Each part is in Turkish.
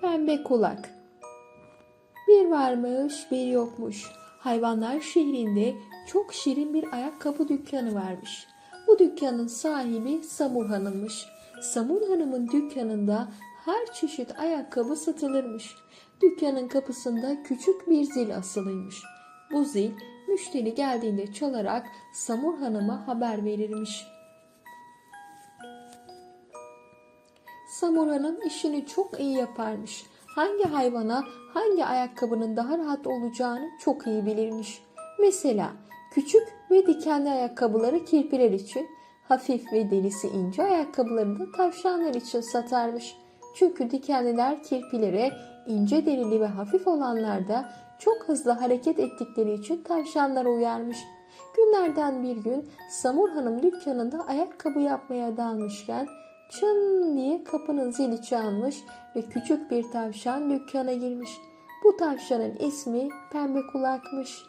Pembe kulak. Bir varmış, bir yokmuş. Hayvanlar şehrinde çok şirin bir ayakkabı dükkanı varmış. Bu dükkanın sahibi Samur Hanım'mış. Samur Hanım'ın dükkanında her çeşit ayakkabı satılırmış. Dükkanın kapısında küçük bir zil asılıymış. Bu zil müşteri geldiğinde çalarak Samur Hanım'a haber verirmiş. Samur Hanım işini çok iyi yaparmış. Hangi hayvana hangi ayakkabının daha rahat olacağını çok iyi bilirmiş. Mesela küçük ve dikenli ayakkabıları kirpiler için, hafif ve derisi ince ayakkabıları da tavşanlar için satarmış. Çünkü dikenliler kirpilere, ince derili ve hafif olanlar da çok hızlı hareket ettikleri için tavşanlara uyarmış. Günlerden bir gün Samur Hanım dükkanında ayakkabı yapmaya dalmışken çın diye kapının zili çalmış ve küçük bir tavşan dükkana girmiş. Bu tavşanın ismi Pembe Kulak'mış.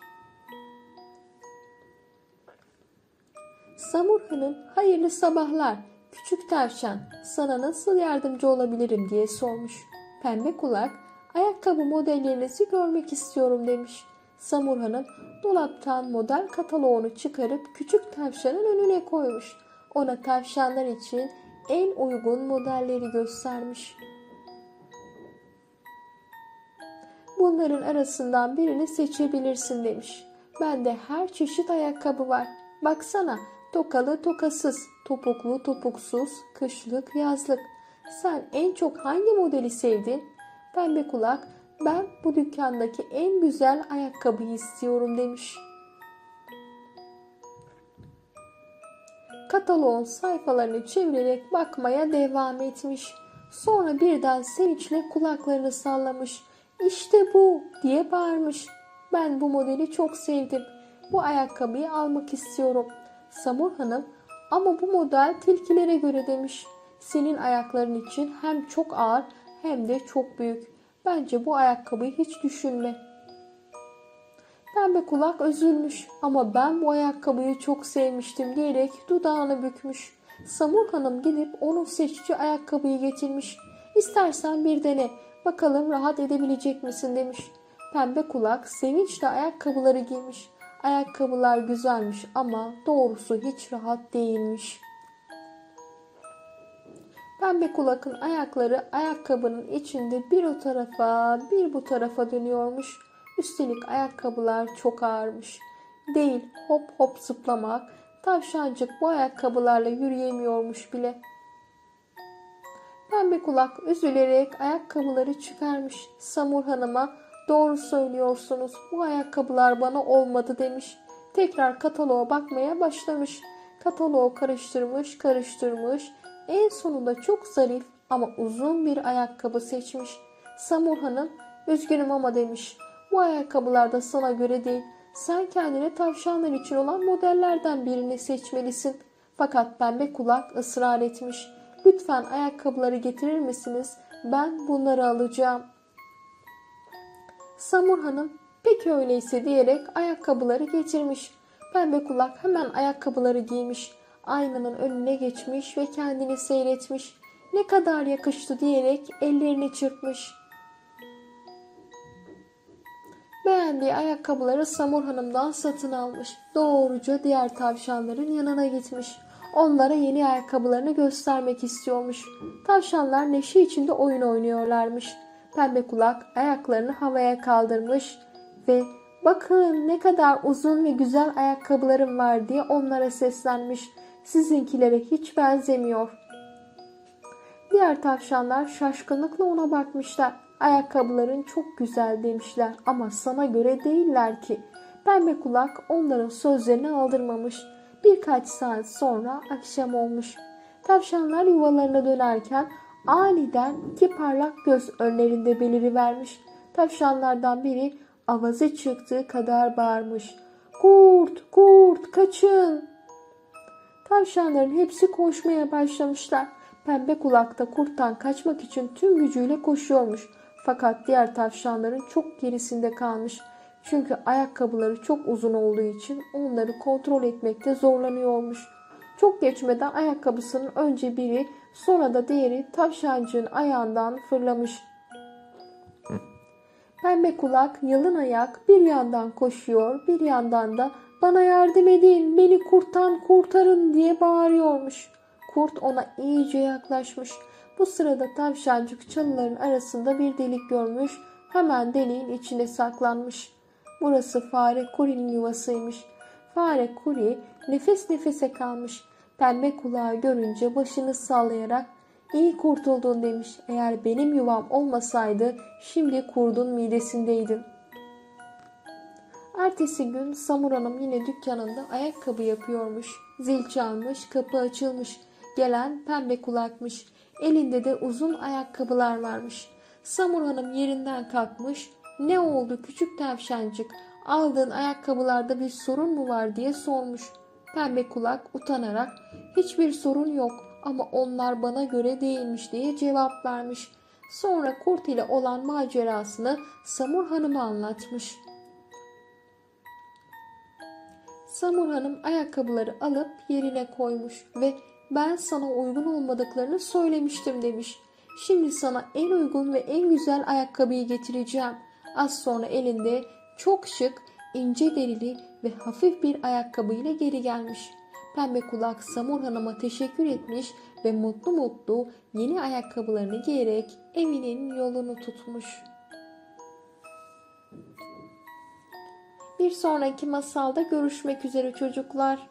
Samur Hanım hayırlı sabahlar. Küçük tavşan sana nasıl yardımcı olabilirim diye sormuş. Pembe Kulak ayakkabı modellerinizi görmek istiyorum demiş. Samur Hanım dolaptan model kataloğunu çıkarıp küçük tavşanın önüne koymuş. Ona tavşanlar için en uygun modelleri göstermiş. Bunların arasından birini seçebilirsin demiş. Bende her çeşit ayakkabı var. Baksana tokalı tokasız, topuklu topuksuz, kışlık yazlık. Sen en çok hangi modeli sevdin? Pembe kulak ben bu dükkandaki en güzel ayakkabıyı istiyorum demiş. Kataloğun sayfalarını çevirerek bakmaya devam etmiş. Sonra birden sevinçle kulaklarını sallamış. İşte bu diye bağırmış. Ben bu modeli çok sevdim. Bu ayakkabıyı almak istiyorum. Samur Hanım ama bu model tilkilere göre demiş. Senin ayakların için hem çok ağır hem de çok büyük. Bence bu ayakkabıyı hiç düşünme. Pembe kulak üzülmüş ama ben bu ayakkabıyı çok sevmiştim diyerek dudağını bükmüş. Samur Hanım gidip onun seçici ayakkabıyı getirmiş. İstersen bir dene bakalım rahat edebilecek misin demiş. Pembe kulak sevinçle ayakkabıları giymiş. Ayakkabılar güzelmiş ama doğrusu hiç rahat değilmiş. Pembe kulakın ayakları ayakkabının içinde bir o tarafa bir bu tarafa dönüyormuş. Üstelik ayakkabılar çok ağırmış. Değil hop hop zıplamak, tavşancık bu ayakkabılarla yürüyemiyormuş bile. Pembe kulak üzülerek ayakkabıları çıkarmış. Samur Hanım'a doğru söylüyorsunuz bu ayakkabılar bana olmadı demiş. Tekrar kataloğa bakmaya başlamış. Kataloğu karıştırmış karıştırmış. En sonunda çok zarif ama uzun bir ayakkabı seçmiş. Samur Hanım üzgünüm ama demiş. Bu ayakkabılar da sana göre değil. Sen kendine tavşanlar için olan modellerden birini seçmelisin. Fakat pembe kulak ısrar etmiş. Lütfen ayakkabıları getirir misiniz? Ben bunları alacağım. Samur Hanım peki öyleyse diyerek ayakkabıları getirmiş. Pembe kulak hemen ayakkabıları giymiş. Aynanın önüne geçmiş ve kendini seyretmiş. Ne kadar yakıştı diyerek ellerini çırpmış. Beğendiği ayakkabıları Samur Hanım'dan satın almış. Doğruca diğer tavşanların yanına gitmiş. Onlara yeni ayakkabılarını göstermek istiyormuş. Tavşanlar neşe içinde oyun oynuyorlarmış. Pembe kulak ayaklarını havaya kaldırmış ve bakın ne kadar uzun ve güzel ayakkabılarım var diye onlara seslenmiş. Sizinkilere hiç benzemiyor. Diğer tavşanlar şaşkınlıkla ona bakmışlar. Ayakkabıların çok güzel demişler ama sana göre değiller ki. Pembe kulak onların sözlerini aldırmamış. Birkaç saat sonra akşam olmuş. Tavşanlar yuvalarına dönerken aniden iki parlak göz önlerinde belirivermiş. Tavşanlardan biri avazı çıktığı kadar bağırmış. Kurt, kurt, kaçın. Tavşanların hepsi koşmaya başlamışlar. Pembe kulakta kurttan kaçmak için tüm gücüyle koşuyormuş. Fakat diğer tavşanların çok gerisinde kalmış. Çünkü ayakkabıları çok uzun olduğu için onları kontrol etmekte zorlanıyormuş. Çok geçmeden ayakkabısının önce biri sonra da diğeri tavşancığın ayağından fırlamış. Pembe kulak, yalın ayak bir yandan koşuyor, bir yandan da bana yardım edin, beni kurtan, kurtarın diye bağırıyormuş. Kurt ona iyice yaklaşmış. Bu sırada tavşancık çalıların arasında bir delik görmüş, hemen deliğin içine saklanmış. Burası fare Kuri'nin yuvasıymış. Fare Kuri nefes nefese kalmış. Pembe kulağı görünce başını sallayarak iyi kurtuldun demiş. Eğer benim yuvam olmasaydı şimdi kurdun midesindeydim. Ertesi gün Samur Hanım yine dükkanında ayakkabı yapıyormuş. Zil çalmış, kapı açılmış. Gelen pembe kulakmış. Elinde de uzun ayakkabılar varmış. Samur Hanım yerinden kalkmış. Ne oldu küçük tavşancık? Aldığın ayakkabılarda bir sorun mu var diye sormuş. Pembe kulak utanarak hiçbir sorun yok ama onlar bana göre değilmiş diye cevap vermiş. Sonra kurt ile olan macerasını Samur Hanım'a anlatmış. Samur Hanım ayakkabıları alıp yerine koymuş ve ben sana uygun olmadıklarını söylemiştim demiş. Şimdi sana en uygun ve en güzel ayakkabıyı getireceğim. Az sonra elinde çok şık, ince derili ve hafif bir ayakkabıyla geri gelmiş. Pembe kulak Samur Hanım'a teşekkür etmiş ve mutlu mutlu yeni ayakkabılarını giyerek evinin yolunu tutmuş. Bir sonraki masalda görüşmek üzere çocuklar.